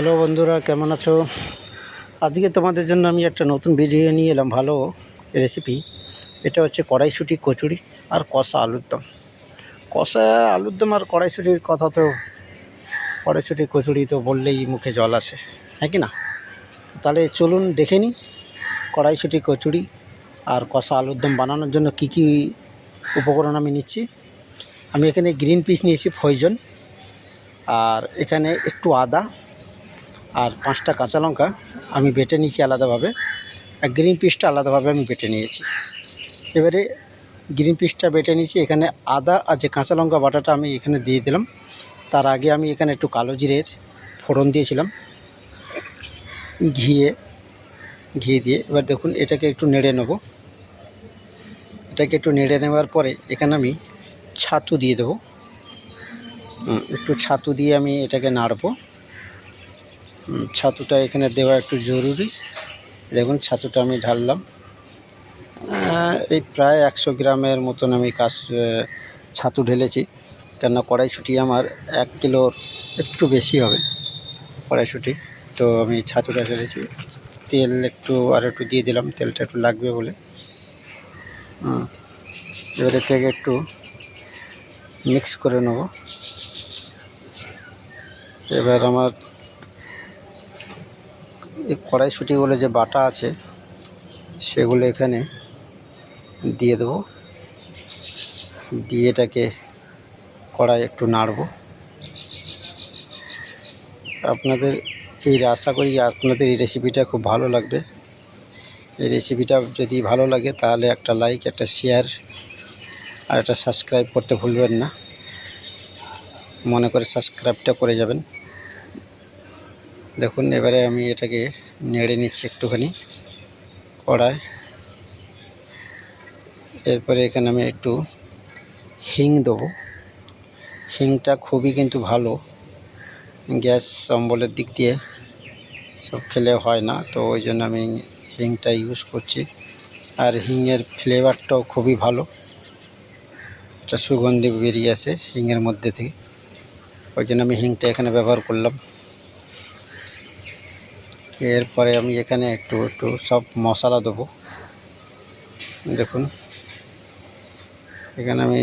Hello বন্ধুরা, কেমন আছো? আজকে তোমাদের জন্য আমি একটা নতুন ভিডিও নিয়ে এলাম, ভালো রেসিপি এটা হচ্ছে কড়াইশুঁটি কচুরি আর কষা আলুর দম। কষা আলুর দম আর কড়াইশুঁটির কথা তো, কড়াইশুঁটি কচুরি তো বললেই মুখে জল আসে হ্যাঁ কি না? তাহলে চলুন দেখে নিই কড়াইশুঁটি কচুরি আর কষা আলুর দম বানানোর জন্য কি কি উপকরণ আমি নিচ্ছি। আমি এখানে গ্রিন পিস নিয়েছি ফয়জন আর এখানে একটু আদা আর পাঁচটা কাঁচা লঙ্কা আমি বেটে নিয়েছি আলাদাভাবে। আর গ্রিন পিসটা আলাদাভাবে আমি বেটে নিয়েছি। এবারে গ্রিন পিসটা বেটে নিয়েছি। এখানে আদা আর যে কাঁচা লঙ্কা বাটাটা আমি এখানে দিয়ে দিলাম। তার আগে আমি এখানে একটু কালো জিরের ফোড়ন দিয়েছিলাম। ঘিয়ে ঘি দিয়ে। এবার দেখুন, এটাকে একটু নেড়ে নেব। এটাকে একটু নেড়ে নেওয়ার পরে এখানে আমি ছাতু দিয়ে দেবো। একটু ছাতু দিয়ে আমি এটাকে নাড়বো। ছাতুটা এখানে দেওয়া একটু জরুরি। দেখুন, ছাতুটা আমি ঢাললাম। এই প্রায় একশো গ্রামের মতন আমি কাজ ছাতু ঢেলেছি। কেননা কড়াইশুঁটি আমার এক কিলোর একটু বেশি হবে কড়াইশুঁটি। তো আমি ছাতুটা ঢেলেছি। তেল একটু আর একটু দিয়ে দিলাম। তেলটা একটু লাগবে বলে। এবার এটাকে একটু মিক্স করে নেব। এবার আমার এই কড়াইশুঁটিগুলো যে বাটা আছে, সেগুলো এখানে দিয়ে দেবো। দিয়ে এটাকে কড়াই একটু নাড়ব। আপনাদের এই আশা করি আপনাদের এই রেসিপিটা খুব ভালো লাগবে। এই রেসিপিটা যদি ভালো লাগে, তাহলে একটা লাইক একটা শেয়ার আর একটা সাবস্ক্রাইব করতে ভুলবেন না। মনে করে সাবস্ক্রাইবটা করে যাবেন। দেখুন, এবারে আমি এটাকে নেড়ে নিচ্ছি একটুখানি, কড়ায়। এরপরে এখানে আমি একটু হিং দেবো। হিংটা খুবই কিন্তু ভালো, গ্যাস অম্বলের দিক দিয়ে সব খেলে হয় না, তো ওই জন্য আমি হিংটা ইউজ করছি। আর হিংয়ের ফ্লেভারটাও খুবই ভালো, একটা সুগন্ধি বেরিয়ে আসে হিংয়ের মধ্যে থেকে। ওই জন্য আমি হিংটা এখানে ব্যবহার করলাম। এরপরে আমি এখানে একটু একটু সব মশলা দেবো। দেখুন, এখানে আমি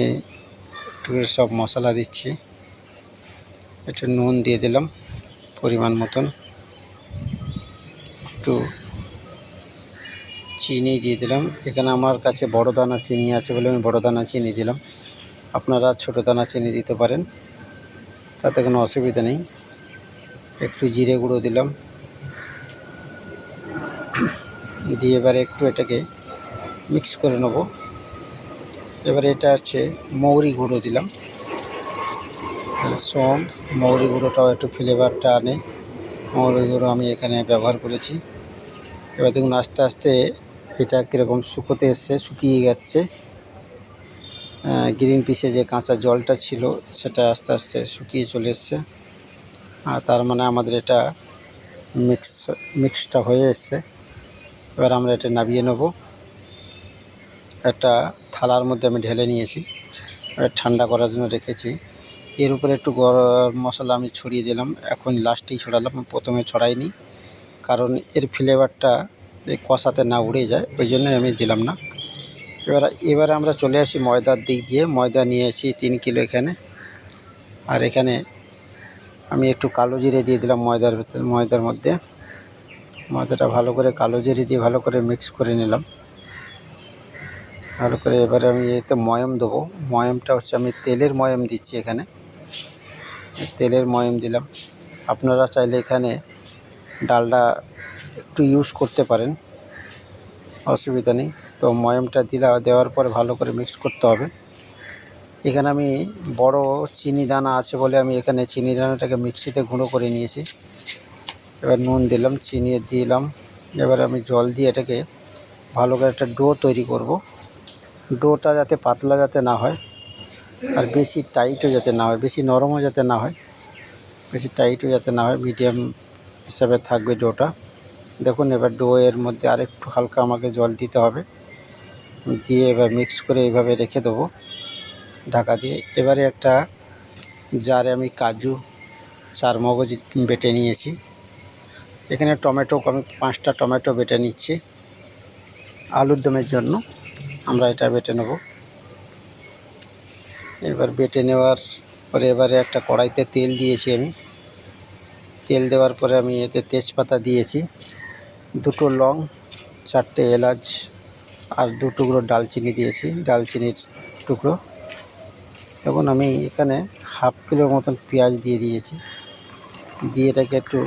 একটু সব মশলা দিচ্ছি। একটু নুন দিয়ে দিলাম পরিমাণ মতন। একটু চিনি দিয়ে দিলাম। এখানে আমার কাছে বড় দানা চিনি আছে বলে আমি বড় দানা চিনি দিলাম। আপনারা ছোটো দানা চিনি দিতে পারেন, তাতে কোনো অসুবিধা নেই। একটু জিরে গুঁড়ো দিলাম। দিয়ে এবারে একটু এটাকে মিক্স করে নেব। এবারে এটা হচ্ছে মৌরি গুঁড়ো দিলাম। হ্যাঁ, সোম মৌরি গুঁড়োটাও একটু ফ্লেভারটা আনে। মৌরি গুঁড়ো আমি এখানে ব্যবহার করেছি। এবার দেখুন আস্তে আস্তে এটা কীরকম শুকোতে এসছে শুকিয়ে গেছে। গ্রিন পিসে যে কাঁচা জলটা ছিল সেটা আস্তে আস্তে শুকিয়ে চলে এসছে। আর তার মানে আমাদের এটা মিক্স মিক্সটা হয়ে এসছে। এবার আমরা এটা নামিয়ে নেব। একটা থালার মধ্যে আমি ঢেলে নিয়েছি। ঠান্ডা করার জন্য রেখেছি। এর উপরে একটু গরম মশলা আমি ছড়িয়ে দিলাম। এখন লাস্টেই ছড়ালাম। প্রথমে ছড়াইনি, কারণ এর ফ্লেভারটা কষাতে না উড়ে যায়, ওই জন্যই আমি দিলাম না। এবার, এবারে আমরা চলে আসি ময়দার দিক দিয়ে। ময়দা নিয়ে আসি তিন কিলো এখানে। আর এখানে আমি একটু কালো জিরে দিয়ে দিলাম ময়দার ভেতর ময়দার মধ্যে। ময়দাটা ভালো করে কালো জিরে দিয়ে ভালো করে মিক্স করে নিলাম। ভালো করে এবারে আমি এতে ময়ম দেবো। ময়মটা হচ্ছে আমি তেলের ময়ম দিচ্ছি এখানে। তেলের ময়ম দিলাম। আপনারা চাইলে এখানে ডালটা একটু ইউজ করতে পারেন। অসুবিধা নেই। তো ময়মটা দিলা, দেওয়ার পরে ভালো করে মিক্স করতে হবে। এখানে আমি বড় চিনি দানা আছে বলে আমি এখানে চিনি দানাটাকে মিক্সিতে গুঁড়ো করে নিয়েছি। এবার নুন দিলাম, চিনি দিলাম। এবার আমি জল দিয়ে এটাকে ভালো করে একটা ডো তৈরি করব। ডোটা যাতে পাতলা যাতে না হয় আর বেশি টাইটও যাতে না হয়, বেশি নরমও যাতে না হয়, বেশি টাইটও যাতে না হয়, মিডিয়াম হিসাবে থাকবে ডোটা। দেখুন এবার ডো এর মধ্যে আরেকটু হালকা আমাকে জল দিতে হবে। দিয়ে এবার মিক্স করে এইভাবে রেখে দেবো ঢাকা দিয়ে। এবারে একটা জারে আমি কাজু চার মগজ বেটে নিয়েছি। এখানে টমেটো আমি পাঁচটা টমেটো বেটে নিচ্ছি। আলুর দমের জন্য আমরা এটা বেটে নেব। এবার বেটে নেওয়ার পরে এবারে একটা কড়াইতে তেল দিয়েছি আমি। তেল দেওয়ার পরে আমি এতে তেজপাতা দিয়েছি। দুটো লং, চারটে এলাচ আর দু টুকরো ডালচিনি দিয়েছি, ডালচিনির টুকরো। এখন আমি এখানে হাফ কিলোর মতন পেঁয়াজ দিয়ে দিয়েছি। দিয়ে এটাকে একটু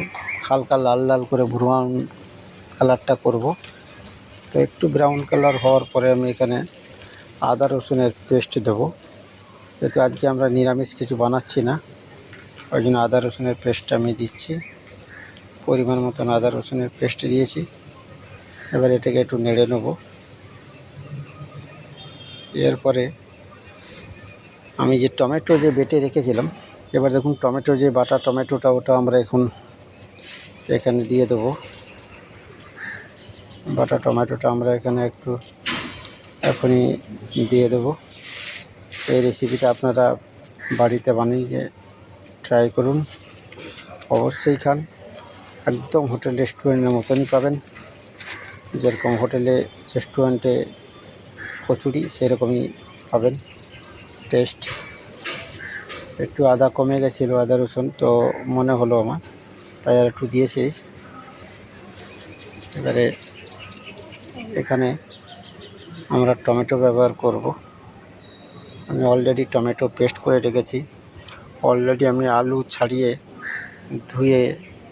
হালকা লাল লাল করে ব্রাউন কালারটা করব। তো একটু ব্রাউন কালার হওয়ার পরে আমি এখানে আদা রসুনের পেস্ট দেবো। যেহেতু আজকে আমরা নিরামিষ কিছু বানাচ্ছি না, ওই জন্য আদা রসুনের পেস্টটা আমি দিচ্ছি। পরিমাণ মতন আদা রসুনের পেস্ট দিয়েছি। এবার এটাকে একটু নেড়ে নেব। এরপরে আমি যে টমেটো যে বেটে রেখেছিলাম, এবার দেখুন টমেটো যে বাটা, টমেটোটা ওটা আমরা এখন এখানে দিয়ে দেবো। বাটা টমেটোটা আমরা এখানে একটু এখনই দিয়ে দেবো। এই রেসিপিটা আপনারা বাড়িতে বানিয়ে ট্রাই করুন। অবশ্যই খান। একদম হোটেল রেস্টুরেন্টের মতনই পাবেন। যেরকম হোটেলে, রেস্টুরেন্টে কচুরি সেরকমই পাবেন। টেস্ট একটু আদা কমে গেছিল, আদা রসুন, তো মনে হলো আমার। তাই আর একটু দিয়েছি। এবারে এখানে আমরা টমেটো ব্যবহার করব। আমি অলরেডি টমেটো পেস্ট করে রেখেছি। অলরেডি আমি আলু ছাড়িয়ে ধুয়ে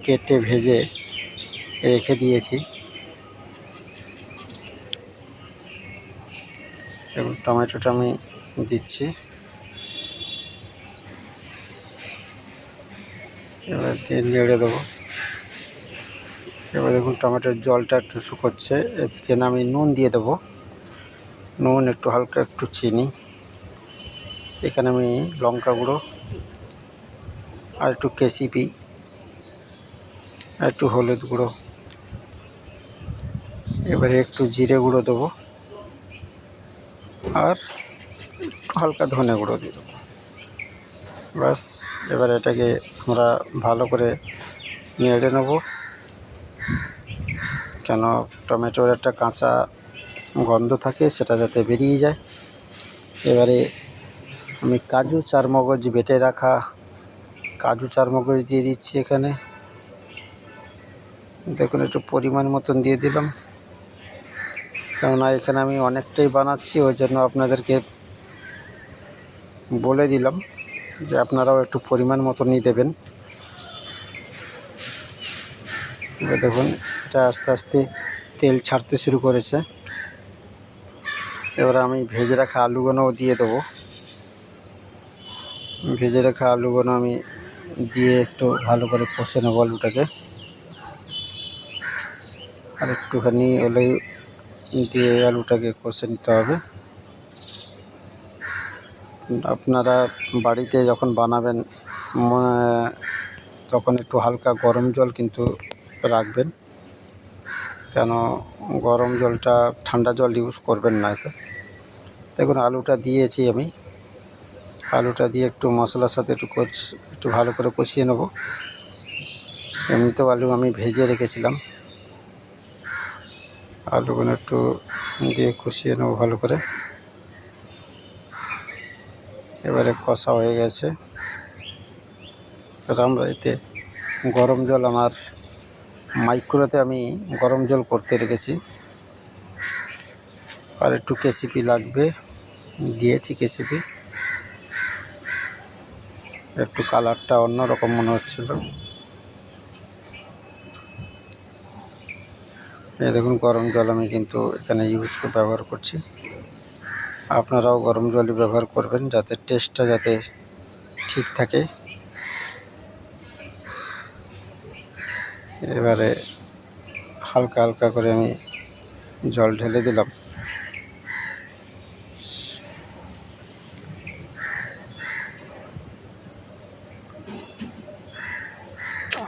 কেটে ভেজে রেখে দিয়েছি। এবং টমেটোটা আমি দিচ্ছি। এবার দিয়ে নেড়ে দেবো। এবার দেখুন টমেটোর জলটা একটু শুকোচ্ছে। এদিকে আমি নুন দিয়ে দেবো। নুন, একটু হালকা একটু চিনি। এখানে আমি লঙ্কা গুঁড়ো আর একটু কেসিপি আর একটু হলুদ গুঁড়ো। এবারে একটু জিরে গুঁড়ো দেবো। আর হালকা ধনে গুঁড়ো দিয়ে দেবো। ব্যাস এবার এটাকে আমরা ভালো করে নেড়ে নেব। কেন? টমেটোর একটা কাঁচা গন্ধ থাকে, সেটা যাতে বেরিয়ে যায়। এবারে আমি কাজু চারমগজ বেটে রাখা, কাজু চারমগজ দিয়ে দিচ্ছি এখানে। দেখুন, একটু পরিমাণ মতন দিয়ে দিলাম। কেননা, এখানে আমি অনেকটাই বানাচ্ছি, ওই জন্য আপনাদেরকে বলে দিলাম। যে আপনারাও একটু পরিমাণ মতো নিয়ে দেবেন। দেখুন, এটা আস্তে আস্তে তেল ছাড়তে শুরু করেছে। এবার আমি ভেজে রাখা আলুগুলোও দিয়ে দেবো। ভেজে রাখা আলুগুলো আমি দিয়ে একটু ভালো করে কষে নেব আলুটাকে। আর একটুখানি হলেই দিয়ে আলুটাকে কষে নিতে হবে। আপনারা বাড়িতে যখন বানাবেন তখন একটু হালকা গরম জল কিন্তু রাখবেন। কেন, গরম জলটা ঠান্ডা জল ইউজ করবেন না এতে। দেখুন, আলুটা দিয়েছি আমি। আলুটা দিয়ে একটু মশলার সাথে একটু একটু ভালো করে কষিয়ে নেব। এমনিতেও আলু আমি ভেজে রেখেছিলাম। আলুগুলো একটু দিয়ে কষিয়ে নেব ভালো করে। এবারে কষা হয়ে গেছে। আমরা এতে গরম জল আমার মাইক্রোতে আমি গরম জল করতে রেখেছি। আর একটু কেসিপি লাগবে, দিয়েছি কেসিপি। একটু কালারটা অন্যরকম মনে হচ্ছিল। এই দেখুন, গরম জল আমি কিন্তু এখানে ইউজ ব্যবহার করছি। আপনারাও গরম জলই ব্যবহার করবেন যাতে টেস্টটা যাতে ঠিক থাকে। এবারে হালকা হালকা করে আমি জল ঢেলে দিলাম।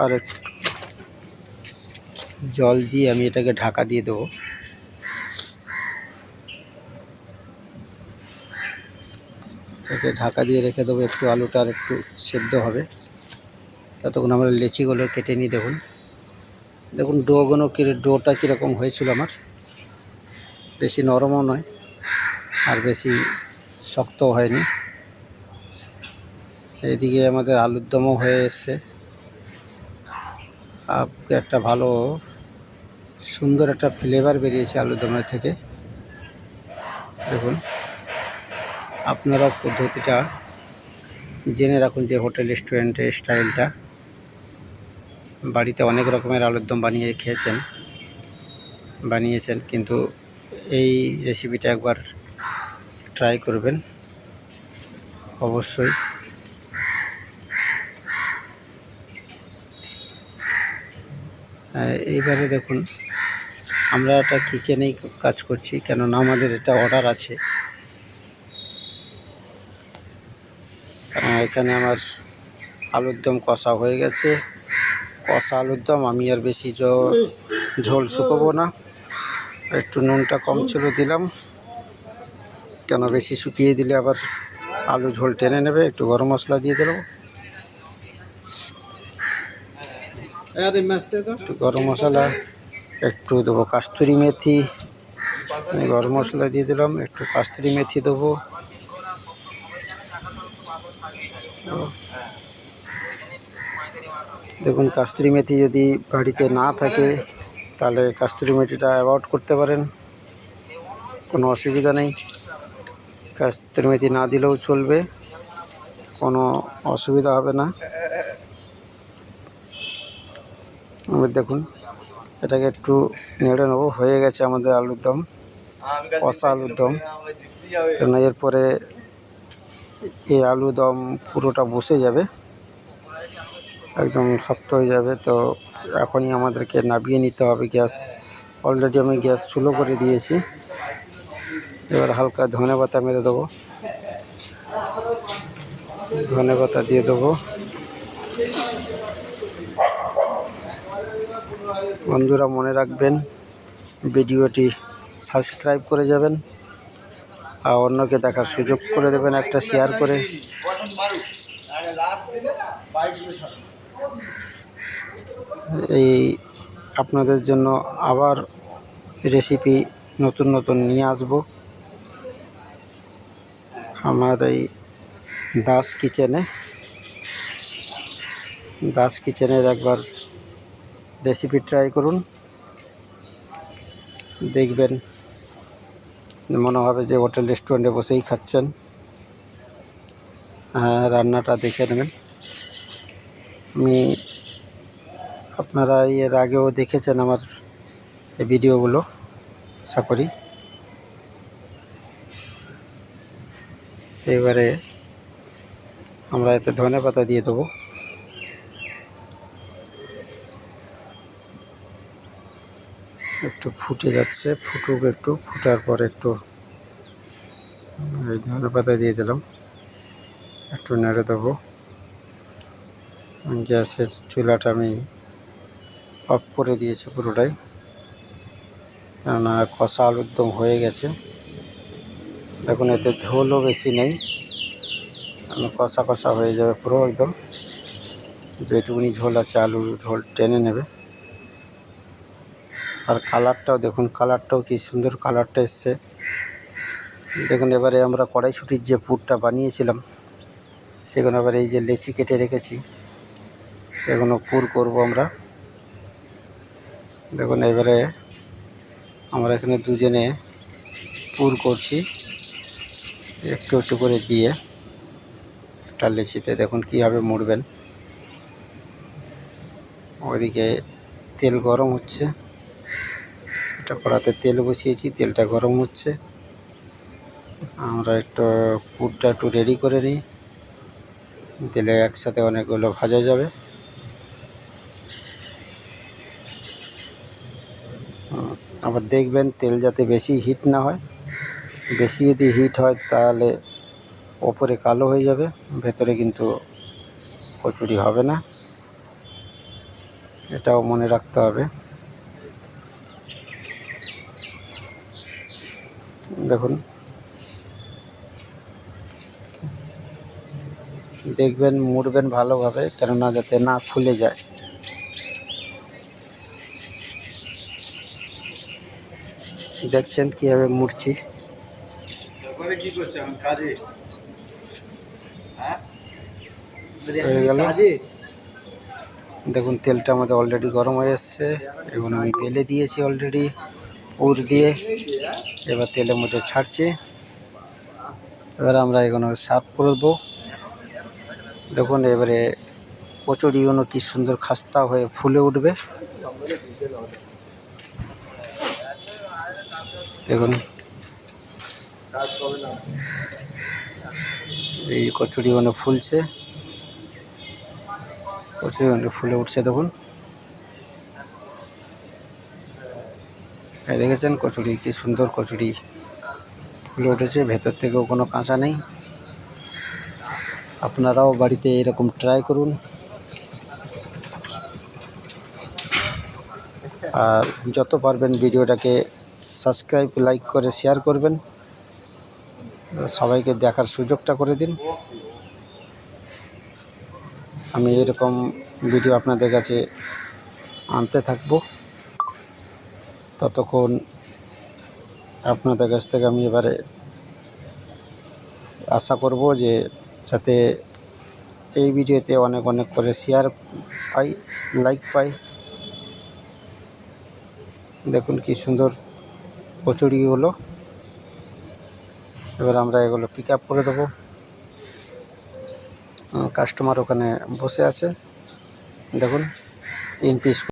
আর জল দিয়ে আমি এটাকে ঢাকা দিয়ে দেবো। এটাকে ঢাকা দিয়ে রেখে দেবো, একটু আলুটা আর একটু সেদ্ধ হবে। ততক্ষণ আমরা লেচিগুলো কেটে নিই, দেখুন। দেখুন ডোগুলো কি, ডোটা কীরকম হয়েছিল আমার। বেশি নরমও নয়, আর বেশি শক্তও হয়নি। এদিকে আমাদের আলুর দমও হয়ে এসছে। একটা ভালো, সুন্দর একটা ফ্লেভার বেরিয়েছে আলুর দমের থেকে। দেখুন। আপনারাও পদ্ধতিটা জেনে রাখুন যে হোটেল, রেস্টুরেন্টের স্টাইলটা। বাড়িতে অনেক রকমের আলুর দম বানিয়ে খেয়েছেন, বানিয়েছেন, কিন্তু এই রেসিপিটা একবার ট্রাই করবেন, অবশ্যই। এইবারে দেখুন, আমরা একটা কিচেনেই কাজ করছি, কেননা আমাদের এটা অর্ডার আছে। এখানে আমার আলুর দম কষা হয়ে গেছে। কষা আলুর দম আমি আর বেশি ঝোল শুকোবো না। একটু নুনটা কম ছিল দিলাম। কেন বেশি শুকিয়ে দিলে আবার আলু ঝোল টেনে নেবে একটু গরম মশলা দিয়ে দিলাম। একটু গরম মশলা একটু দেবো কাস্তুরি মেথি। গরম মশলা দিয়ে দিলাম একটু কাস্তুরি মেথি দেবো। দেখুন, কাস্তুরি মেথি যদি বাড়িতে না থাকে, তাহলে কাস্তুরি মেথিটা অ্যাভয়েড করতে পারেন। কোনো অসুবিধা নেই। কাস্তুরি মেথি না দিলেও চলবে। কোনো অসুবিধা হবে না। এবার দেখুন, এটাকে একটু নেড়ে নেব। হয়ে গেছে আমাদের আলুর দম, কষা আলুর দম। এরপরে এই আলু দম পুরোটা বসে যাবে। একদম শক্ত হয়ে যাবে তো এখনই আমাদেরকে নাবিয়ে নিতে হবে গ্যাস। অলরেডি আমি গ্যাস স্লো করে দিয়েছি। এবার হালকা ধনে পাতা মেরে দেবো। ধনে পাতা দিয়ে দেবো। বন্ধুরা মনে রাখবেন, ভিডিওটি সাবস্ক্রাইব করে যাবেন। অন্যকে দেখার সুযোগ করে দেবেন একটা শেয়ার করে। এই আপনাদের জন্য আবার রেসিপি নতুন নতুন নিয়ে আসব। আমার এই দাস কিচেনে দাস কিচেনের একবার রেসিপি ট্রাই করুন। দেখবেন মনে হবে যে হোটেল রেস্টুরেন্টে বসেই খাচ্ছেন। হ্যাঁ রান্নাটা দেখে নেবেন। আমি আপনারা এর আগেও দেখেছেন আমার এই ভিডিওগুলো, আশা করি। এবারে আমরা এতে ধনে পাতা দিয়ে দেবো। একটু ফুটে যাচ্ছে, ফুটুক একটু, ফুটার পর একটু, এই ধনে পাতা দিয়ে দিলাম। একটু নেড়ে দেবো। গ্যাসের চুলাটা আমি অফ করে দিয়েছি পুরোটাই। কেননা কষা আলুর দম হয়ে গেছে। দেখুন, এতে ঝোলও বেশি নেই। কষা কষা হয়ে যাবে পুরো একদম। যেটুকুনি ঝোল আছে, আলুর ঝোল টেনে নেবে। আর কালারটাও দেখুন কালারটাও কি সুন্দর কালারটা এসছে। দেখুন, এবারে আমরা কড়াইশুটির যে পুরটা বানিয়েছিলাম, সেখানে এবার এই যে লেচি কেটে রেখেছি। এগুলো পুর করব আমরা। দেখুন, এবারে আমরা এখানে দুজনে পুর করছি। একটু একটু করে দিয়ে একটা লেচিতে দেখুন কীভাবে মুড়বেন। ওইদিকে তেল গরম হচ্ছে। একটা কড়াতে তেল বসিয়েছি, তেলটা গরম হচ্ছে। আমরা একটু পুরটা একটু রেডি করে নিই। তেলে একসাথে অনেকগুলো ভাজা যাবে। আবার দেখবেন তেল যাতে বেশি হিট না হয়। বেশি যদি হিট হয় তাহলে ওপরে কালো হয়ে যাবে, ভেতরে কিন্তু কচুরি হবে না। এটাও মনে রাখতে হবে। দেখুন। দেখবেন মুড়বেন ভালোভাবে কেননা যাতে না ফুলে যায়। দেখছেন কীভাবে মুড়ছি? দেখুন তেলটা আমাদের অলরেডি গরম হয়ে এসছে। এবং আমি গেলে দিয়েছি অলরেডি উড় দিয়ে। এবার তেলের মধ্যে ছাড়ছি। এবার আমরা এগুলো সার্ভ করে দেবো। দেখুন, এবারে কচুরিগুলো কি সুন্দর খাস্তা হয়ে ফুলে উঠবে। দেখুন। এই কচুরিগুলো ফুলছে। কচুরিগুলো ফুলে উঠছে, দেখুন। দেখেছেন কচুরি, কি সুন্দর কচুরি। ফুলে উঠেছে, ভেতর থেকেও কোনো কাঁচা নেই। আপনারাও বাড়িতে এরকম ট্রাই করুন। আর যত পারবেন ভিডিওটাকে সাবস্ক্রাইব লাইক করে শেয়ার করবেন। সবাইকে দেখার সুযোগটা করে দিন। আমি এরকম ভিডিও আপনাদের কাছে আনতে থাকব। ততক্ষণ আপনাদের কাছ থেকে আমি এবারে আশা করব যে যাতে এই ভিডিওতে অনেক অনেক করে শেয়ার পাই লাইক পাই। দেখুন কি সুন্দর কচুরি হলো। এবার আমরা এগুলো পিক আপ করে দেবো। কাস্টমার ওখানে বসে আছে। দেখুন, তিন পিস